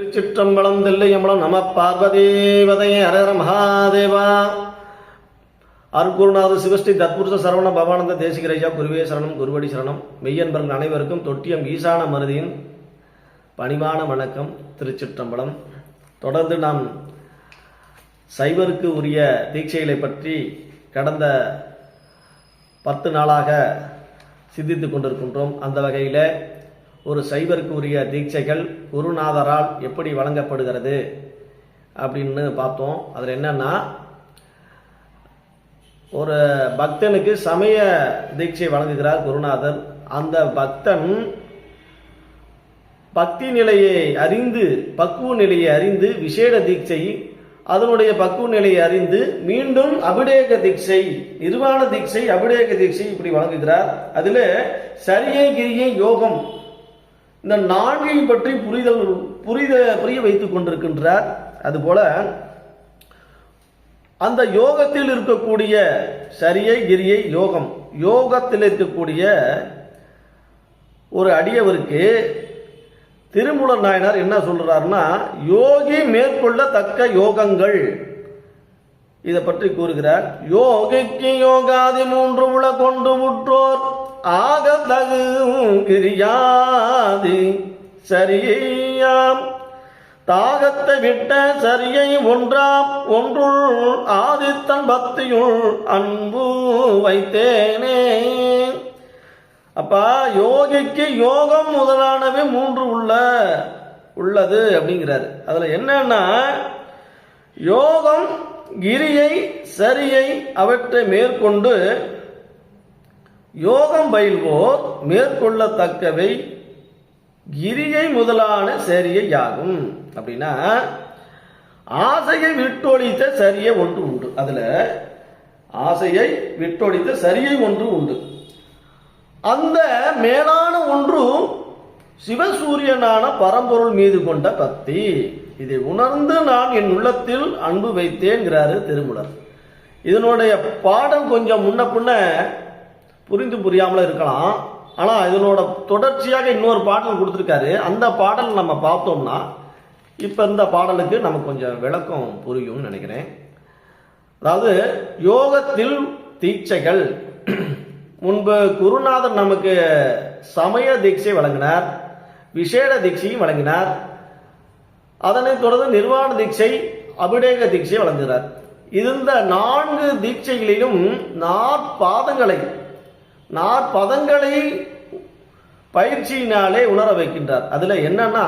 திருச்சிற்றம்பலம் தில்லையம்பலம் நம பார்வதேவதையே ஹரஹர மகாதேவா. அருக்குருநாத சிவஸ்ரீ தத்புருஷ சரவண பவானந்த தேசிகரையா குருவே சரணம் குருவடி சரணம். மெய்யன்பர்கள் அனைவருக்கும் தொட்டியம் ஈசான மருதியின் பணிவான வணக்கம். திருச்சிற்றம்பலம் தொடர்ந்து நாம் சைவருக்கு உரிய தீட்சைகளை பற்றி கடந்த பத்து நாளாக சிந்தித்து கொண்டிருக்கின்றோம். அந்த வகையில் ஒரு சைவருக்கு உரிய தீட்சைகள் குருநாதரால் எப்படி வழங்கப்படுகிறது அப்படின்னு பார்த்தோம். அதில் என்னன்னா ஒரு பக்தனுக்கு சமய தீட்சை வழங்குகிறார் குருநாதர். அந்த பக்தன் பக்தி நிலையை அறிந்து பக்குவ நிலையை அறிந்து விசேட தீட்சை அதனுடைய பக்குவ நிலையை அறிந்து மீண்டும் அபிடேக தீட்சை நிர்வாண தீட்சை அபிடேக தீட்சை இப்படி வழங்குகிறார். அதில் சரியை கிரியை யோகம் இந்த நான்கை பற்றி புரிதல் புரித புரிய வைத்துக் கொண்டிருக்கின்றார். அதுபோல அந்த யோகத்தில் இருக்கக்கூடிய சரியை கிரியை யோகம் யோகத்தில் இருக்கக்கூடிய ஒரு அடியவருக்கு திருமூலர் நாயனார் என்ன சொல்றாருன்னா யோகி மேற்கொள்ளத்தக்க யோகங்கள். இதை பற்றி கூறுகிறார் யோகிக்கு யோகாதி மூன்று உள கொண்டு உற்றோர். ஆக கிரியாதி சரியாம். தாகத்தை விட்ட சரியை ஒன்றாம். ஒன்றுள் ஆதித்தன் பக்தியுள் அன்பு வைத்தேனே. அப்பா யோகிக்கு யோகம் முதலானவை மூன்று உள்ள உள்ளது அப்படிங்கிறாரு. அதுல என்னன்னா யோகம் கிரியை சரியை அவற்றை மேற்கொண்டு யோகம் பயில்வோர் மேற்கொள்ளத்தக்கவை கிரியை முதலான சரியை யாகும். அப்படின்னா ஆசையை விட்டொழித்த சரியை ஒன்று உண்டு. அதுல ஆசையை விட்டொழித்த சரியை ஒன்று உண்டு. அந்த மேலான ஒன்று சிவசூரியனான பரம்பொருள் மீது கொண்ட பக்தி. இதை உணர்ந்து நான் என் உள்ளத்தில் அன்பு வைத்தேங்கிறாரு திருமுலர். இதனுடைய பாடல் கொஞ்சம் முன்ன பின்ன புரிந்து புரியாமல இருக்கலாம். ஆனால் இதனோட தொடர்ச்சியாக இன்னொரு பாடல் கொடுத்துருக்காரு. அந்த பாடல் நம்ம பார்த்தோம்னா இப்போ இந்த பாடலுக்கு நமக்கு கொஞ்சம் விளக்கம் புரியும்னு நினைக்கிறேன். அதாவது யோகத்தில் தீட்சைகள். முன்பு குருநாதர் நமக்கு சமய தீட்சை வழங்கினார் விசேட தீட்சையும் வழங்கினார். அதனைத் தொடர்ந்து நிர்வாண தீட்சை அபிடேக தீட்சை வழங்குகிறார். இந்த நான்கு தீட்சைகளிலும் நாற்பாதங்களை நாற்பதங்களை பயிற்சியினாலே உணர வைக்கின்றார். அதுல என்னன்னா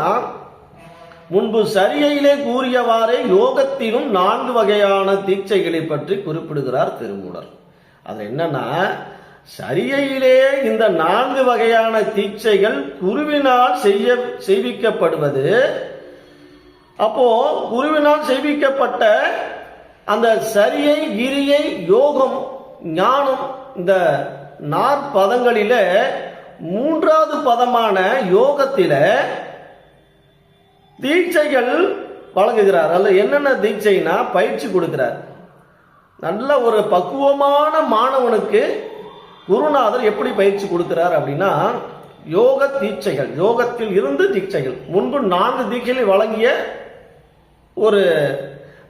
முன்பு சரியையிலே கூறியவாறே யோகத்திலும் நான்கு வகையான தீட்சைகளை பற்றி குறிப்பிடுகிறார் திருமூலர். அது என்னன்னா சரியையிலே இந்த நான்கு வகையான தீட்சைகள் குருவினால் செய்ய செய்விக்கப்படுவது அப்போ குருவினால் செய்விக்கப்பட்ட அந்த சரியை கிரியை யோகம் ஞானம் இந்த நாற்பதங்களில மூன்றாவது பதமான யோகத்தில தீட்சைகள் வழங்குகிறார். அல்ல என்னென்ன தீட்சைனா பயிற்சி கொடுக்கிறார். நல்ல ஒரு பக்குவமான மாணவனுக்கு குருநாதர் எப்படி பயிற்சி கொடுக்கிறார் அப்படின்னா யோக தீட்சைகள் யோகத்தில் இருந்து தீட்சைகள் முன்பு நான்கு தீட்சைகளை வழங்கிய ஒரு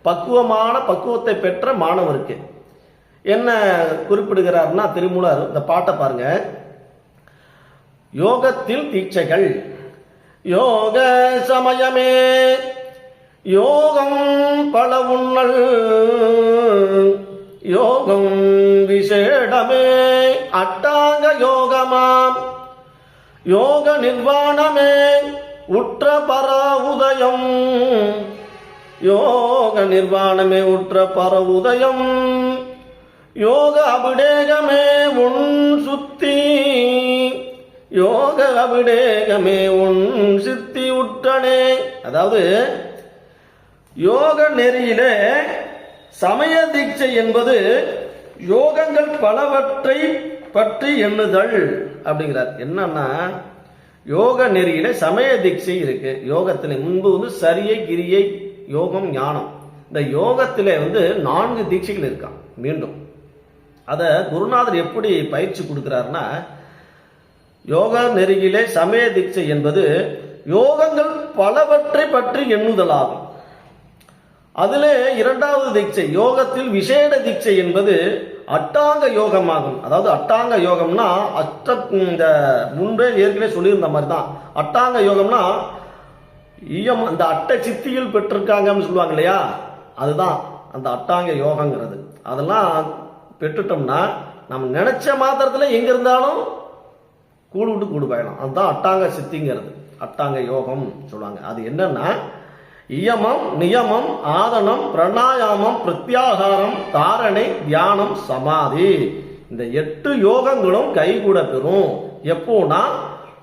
பக்குவமான பக்குவத்தை பெற்ற மாணவருக்கு. என்ன குறிப்பிடுகிறார்னா திருமூலர் இந்த பாட்டை பாருங்க. யோகத்தில் தீட்சைகள். யோக சமயமே. யோகம் பல உண்ணல். யோகம் விசேடமே. அட்டாங்க யோகமாம். யோக நிர்வாணமே. உற்ற பர உதயம். யோக நிர்வாணமே உற்ற பர உதயம். யோக அபிடேகமே உன் சுத்தி. யோக அபிடேகமே உன் சித்தி உற்றனே. அதாவது யோக நெறியிலே சமய தீட்சை என்பது யோகங்கள் பலவற்றை பற்றி எண்ணுதல் அப்படிங்கிறார். என்னன்னா யோக நெறியில சமய தீட்சை இருக்கு. யோகத்தில் முன்பு வந்து சரியை கிரியை யோகம் ஞானம். இந்த யோகத்தில் வந்து நான்கு தீட்சைகள் இருக்கான் மீண்டும். அதை குருநாதர் எப்படி பயிற்சி கொடுக்கிறாருன்னா யோக நெறியிலே சமய தீட்சை என்பது யோகங்கள் பலவற்றை பற்றி எண்ணுதலாகும். அதிலே இரண்டாவது தீட்சை யோகத்தில் விசேட தீட்சை என்பது அட்டாங்க யோகமாகும். அதாவது அட்டாங்க யோகம்னா அஷ்ட இந்த முன்பே ஏற்கனவே சொல்லியிருந்த மாதிரி தான் அட்டாங்க யோகம்னா ஈயம் அந்த அட்டை சித்தியில் பெற்றிருக்காங்கன்னு சொல்லுவாங்க இல்லையா? அதுதான் அந்த அட்டாங்க யோகங்கிறது. அதெல்லாம் பெற்றுட்டோம்னா நம்ம நினைச்ச மாத்திரத்தில் எங்க இருந்தாலும் கூடு விட்டு கூடு பயணம் அதுதான் அட்டாங்க சித்திங்கிறது. அட்டாங்க யோகம் சொல்லுவாங்க. அது என்னன்னா இயமம் நியமம் ஆதனம் பிரணாயாமம் பிரத்யாகாரம் தாரணை தியானம் சமாதி. இந்த எட்டு யோகங்களும் கைகூட பெறும். எப்போனா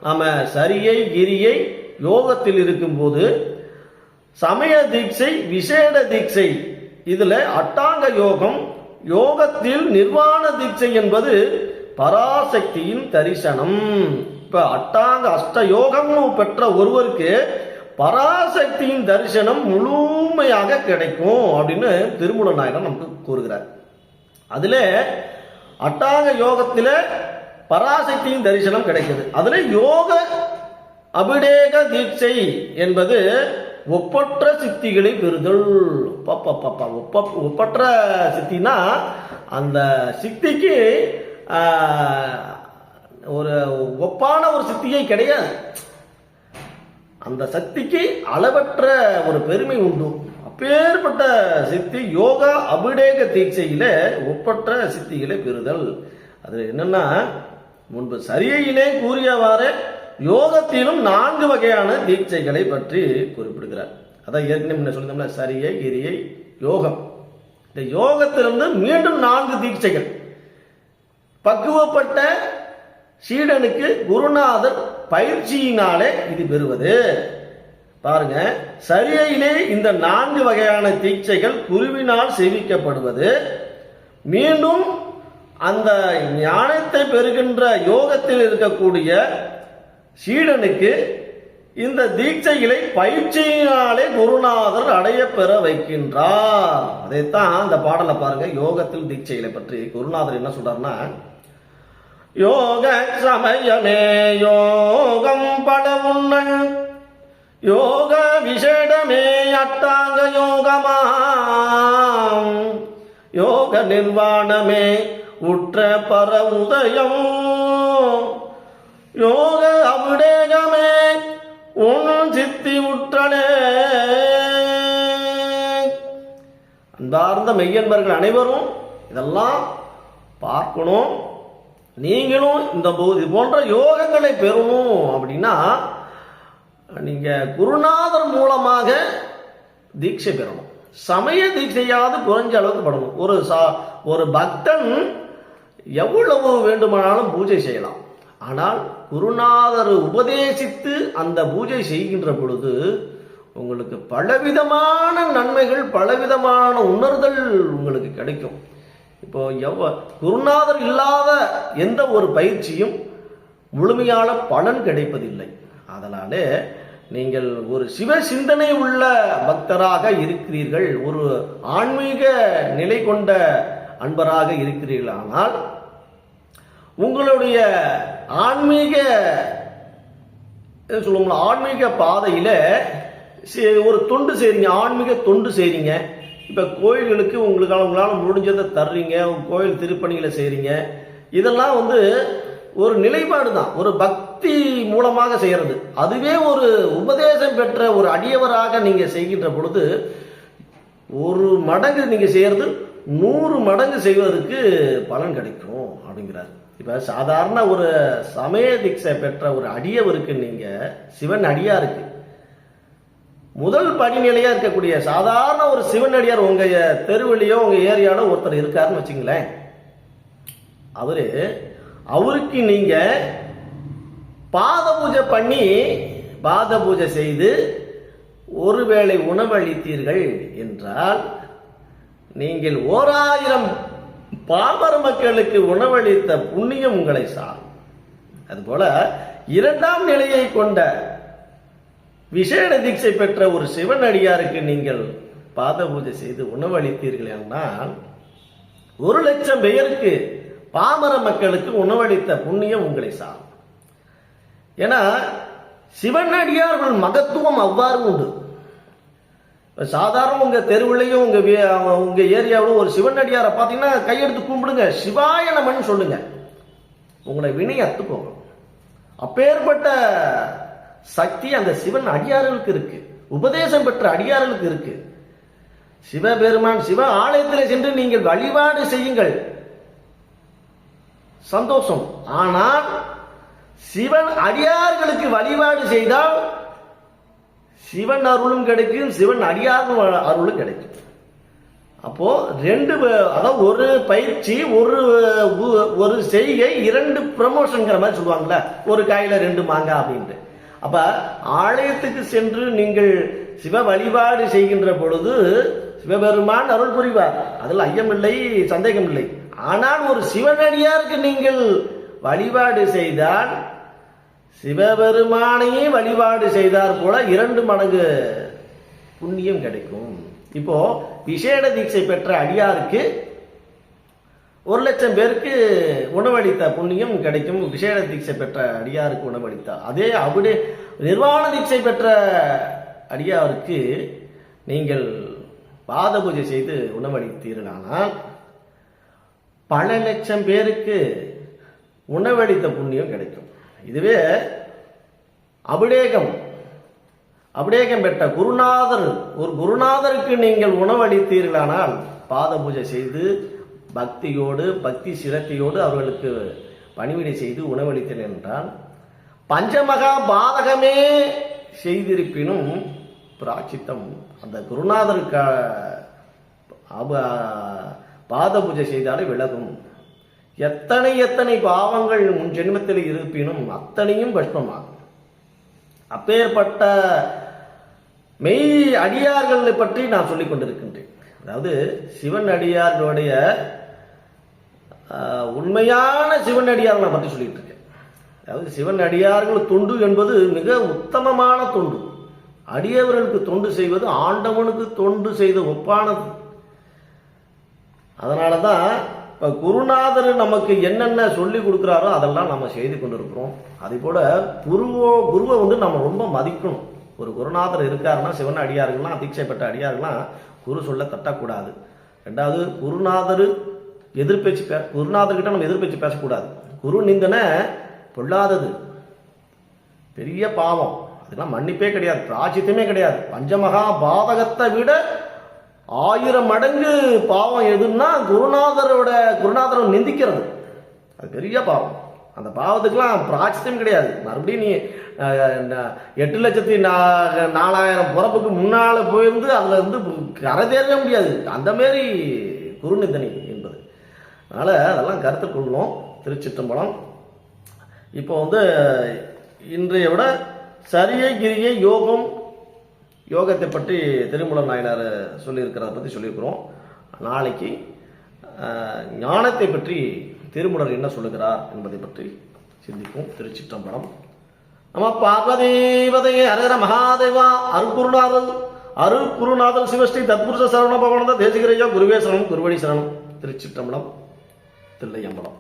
நம்ம சரியை கிரியை யோகத்தில் இருக்கும்போது சமய தீட்சை விசேட தீட்சை இதுல அட்டாங்க யோகம் யோகத்தில் நிர்வாண தீட்சை என்பது பராசக்தியின் தரிசனம். இப்ப அட்டாங்க அஷ்ட யோகம்னு பெற்ற ஒருவருக்கு பராசக்தியின் தரிசனம் முழுமையாக கிடைக்கும் அப்படின்னு திருமூல நாயகன் நமக்கு கூறுகிறார். அதுல அட்டாங்க யோகத்தில பராசக்தியின் தரிசனம் கிடைக்குது. அதுல யோக அபிடேக தீட்சை என்பது ஒப்பற்ற சித்திகளை பெறுதல். பாப்பா ஒப்ப ஒப்பற்ற சித்தினா அந்த சித்திக்கு ஒரு ஒப்பான ஒரு சித்தியே கிடையாது. அந்த சக்திக்கு அளவற்ற ஒரு பெருமை உண்டு. அப்பேற்பட்ட சித்தி யோகா அபிடேக தீட்சையில ஒப்பற்ற சித்திகளை பெறுதல். அது என்னன்னா முன்பு சரியிலே கூறியவாறு யோகத்திலும் நான்கு வகையான தீட்சைகளை பற்றி குறிப்பிடுகிறார். அதான் ஏற்கனவே முன்ன சொல்லியிருந்தோம்ல சரியை கிரியை யோகம். இந்த யோகத்திலிருந்து மீண்டும் நான்கு தீட்சைகள். பக்குவப்பட்ட சீடனுக்கு குருநாதர் பயிற்சியினாலே இது பெறுவது. பாருங்க சரியையிலே இந்த நான்கு வகையான தீட்சைகள் குருவினால் சேவிக்கப்படுவது மீண்டும் அந்த ஞானத்தை பெறுகின்ற யோகத்தில் இருக்கக்கூடிய சீடனுக்கு இந்த தீட்சைகளை பயிற்சியினாலே குருநாதர் அடைய பெற வைக்கின்றார். அதைத்தான் அந்த பாடலை பாருங்க யோகத்தில் தீட்சைகளை பற்றி. குருநாதர் என்ன சொல்றாருன்னா யோக சமயமே யோகம் பட உண்ணல். யோக விசேடமே அட்டாங்க யோகமாம். யோக நிர்வாணமே உற்ற பர உதயம். யோக உற்றனே. அன்பார்ந்த மெய்யன்பர்கள் அனைவரும் இதெல்லாம் பார்க்கணும். நீங்களும் இந்த போ- இது போன்ற யோகங்களை பெறணும். அப்படின்னா நீங்க குருநாதர் மூலமாக தீட்சை பெறணும். சமய தீட்சையாவது குறைஞ்ச அளவுக்கு படணும் ஒரு சா ஒரு பக்தன் எவ்வளவு வேண்டுமானாலும் பூஜை செய்யலாம். ஆனால் குருநாதர் உபதேசித்து அந்த பூஜை செய்கின்ற பொழுது உங்களுக்கு பலவிதமான நன்மைகள் பலவிதமான உணர்தல் உங்களுக்கு கிடைக்கும். இப்போ எவ்வ குருநாதர் இல்லாத எந்த ஒரு பயிற்சியும் முழுமையான பலன் கிடைப்பதில்லை. அதனாலே நீங்கள் ஒரு சிவ சிந்தனை உள்ள பக்தராக இருக்கிறீர்கள் ஒரு ஆன்மீக நிலை கொண்ட அன்பராக இருக்கிறீர்கள் ஆனால் உங்களுடைய ஆன்மீக என்ன சொல்லுவோம்ல ஆன்மீக பாதையில் ஒரு தொண்டு செய்றீங்க ஆன்மீக தொண்டு செய்றீங்க. இப்போ கோயில்களுக்கு உங்களுக்கான உங்களால் முடிஞ்சதை தர்றீங்க கோயில் திருப்பணிகளை செய்கிறீங்க இதெல்லாம் வந்து ஒரு நிலைப்பாடு தான். ஒரு பக்தி மூலமாக செய்கிறது அதுவே ஒரு உபதேசம் பெற்ற ஒரு அடியவராக நீங்கள் செய்கின்ற பொழுது ஒரு மடங்கு நீங்கள் செய்கிறது நூறு மடங்கு செய்வதற்கு பலன் கிடைக்கும் அப்படிங்கிறாரு. இப்போ சாதாரண ஒரு சமய தீட்சை பெற்ற ஒரு அடியவருக்கு நீங்கள் சிவன் அடியாருக்கு முதல் படிநிலையாக இருக்கக்கூடிய சாதாரண ஒரு சிவன் அடியார் உங்கள் தெருவிலையோ உங்கள் ஏரியாவிலோ ஒருத்தர் இருக்காருன்னு வச்சுங்களேன். அவர் அவருக்கு நீங்கள் பாத பூஜை பண்ணி பாத பூஜை செய்து ஒருவேளை உணவளித்தீர்கள் என்றால் நீங்கள் ஓராயிரம் பாமர மக்களுக்கு உணவளித்த புண்ணியம் உங்களை சாரும். அதுபோல இரண்டாம் நிலையை கொண்ட விசேட தீட்சை பெற்ற ஒரு சிவனடியாருக்கு நீங்கள் பாத பூஜை செய்து உணவளித்தீர்கள் என்றால் ஒரு லட்சம் பெயருக்கு பாமர மக்களுக்கு உணவளித்த புண்ணியம் உங்களை சாரும். ஏன்னா சிவனடியார்கள் மகத்துவம் அவ்வாறு உண்டு. சாதாரண உங்க தெருவிலையும் உங்க உங்கள் உங்க ஏரியாவிலும் ஒரு சிவனடியாரை பார்த்தீங்கன்னா கையெடுத்து கும்பிடுங்க. சிவாய நமன்னு சொல்லுங்க. உங்களை வினை அத்து போகும் அப்பேற்பட்ட சக்தி அந்த சிவன் அடியார்களுக்கு இருக்கு. உபதேசம் பெற்ற அடியார்களுக்கு இருக்கு. சிவபெருமான் சிவ ஆலயத்தில் சென்று நீங்கள் வழிபாடு செய்யுங்கள். சந்தோஷம். ஆனால் சிவன் அடியார்களுக்கு வழிபாடு செய்தால் சிவன் அருளும் கிடைக்கும் சிவன் அடியார்கள் அருளும் கிடைக்கும். அப்போ ரெண்டு அதாவது ஒரு பயிற்சி ஒரு ஒரு செய்கை இரண்டு ப்ரமோஷன்ங்கிற மாதிரி சொல்லுவாங்கல்ல ஒரு காயில ரெண்டு மாங்காய் அப்படின்ட்டு. அப்ப ஆலயத்துக்கு சென்று நீங்கள் சிவ வழிபாடு செய்கின்ற பொழுது சிவபெருமான் அருள் புரிவார். அதில் ஐயமில்லை சந்தேகம் இல்லை ஆனால் ஒரு சிவனடியாருக்கு நீங்கள் வழிபாடு செய்தால் சிவபெருமானையே வழிபாடு செய்தார் போல இரண்டு மடங்கு புண்ணியம் கிடைக்கும். இப்போ விசேட தீட்சை பெற்ற அடியாருக்கு ஒரு லட்சம் பேருக்கு உணவளித்த புண்ணியம் கிடைக்கும். விசேட தீட்சை பெற்ற அடியாருக்கு உணவளித்தார் அதே அப்படி நிர்வாண தீட்சை பெற்ற அடியாருக்கு நீங்கள் பாத பூஜை செய்து உணவளித்தீர்களானால் பல லட்சம் பேருக்கு உணவளித்த புண்ணியம் கிடைக்கும். இதுவே அபிடேகம். அபிடேகம் பெற்ற குருநாதர். ஒரு குருநாதருக்கு நீங்கள் உணவளித்தீர்களானால் பாத பூஜை செய்து பக்தியோடு பக்தி சிரத்தையோடு அவர்களுக்கு பணிவிடை செய்து உணவளித்தல் என்றால் பஞ்சமகா பாதகமே செய்திருப்பினும் பிராச்சித்தம். அந்த குருநாதருக்கு அப- பாத பூஜை செய்தாலே விலகும். எத்தனை எத்தனை பாவங்கள் உன் ஜென்மத்தில் இருப்பினும் அத்தனையும் பஷ்பமாகும் அப்பேற்பட்ட மெய் அடியார்களை பற்றி நான் சொல்லிக் கொண்டிருக்கின்றேன். அதாவது சிவன் அடியார்களுடைய உண்மையான சிவன் அடியார்களை பற்றி சொல்லிட்டு இருக்கேன். அதாவது சிவன் அடியார்கள் தொண்டு என்பது மிக உத்தமமான தொண்டு. அடியவர்களுக்கு தொண்டு செய்வது ஆண்டவனுக்கு தொண்டு செய்த ஒப்பானது. அதனால தான் இப்போ குருநாதர் நமக்கு என்னென்ன சொல்லி கொடுக்குறாரோ அதெல்லாம் நம்ம செய்து கொண்டிருக்கிறோம். அதே போல குருவோ குருவை வந்து நம்ம ரொம்ப மதிக்கணும். ஒரு குருநாதர் இருக்காருன்னா சிவன் அடியார்கள்லாம் தீட்சை பெற்ற அடியார்கள்லாம் குரு சொல்ல தட்டக்கூடாது. ரெண்டாவது குருநாதர் எதிர்பேச்சு பே குருநாதர்கிட்ட நம்ம எதிர்பேச்சு பேசக்கூடாது. குரு நிந்தனை பொல்லாதது. பெரிய பாவம். அதெல்லாம் மன்னிப்பே கிடையாது. பிராச்சித்தமே கிடையாது. பஞ்சமகா பாதகத்தை விட ஆயிரம் மடங்கு பாவம் எதுன்னா குருநாதரோட குருநாதரை நிந்திக்கிறது. அது பெரிய பாவம். அந்த பாவத்துக்கெல்லாம் பிராச்சித்தம் கிடையாது. மறுபடியும் நீ எட்டு லட்சத்தி நா- நாலாயிரம் பிறப்புக்கு முன்னால் போயிருந்து அதில் இருந்து கரை தேரவே முடியாது. அந்த மாரி குருநிந்தனை என்பது. அதனால அதெல்லாம் கருத்தில் கொள்ளும் திருச்சிற்றம்பலம். இப்போ வந்து இன்றைய விட சரியை கிரியை யோகம் யோகத்தை பற்றி திருமூல நாயனார் சொல்லியிருக்கிறத பற்றி சொல்லியிருக்கிறோம். நாளைக்கு ஞானத்தை பற்றி திருமுலர் என்ன சொல்லுகிறார் என்பதை பற்றி சிந்திப்போம். திருச்சிற்றம்பலம். நம்ம பார்வதேவதையே ஹரஹர மகாதேவா அருக்குருநாதல் அருக்குருநாதல் சிவஸ்ரீ தத்புருஷ சரவண பவனத தேசிகரையா குருவே சரணம் குருவடி சரணம். திருச்சிற்றம்பலம் தில்லையம்பலம்.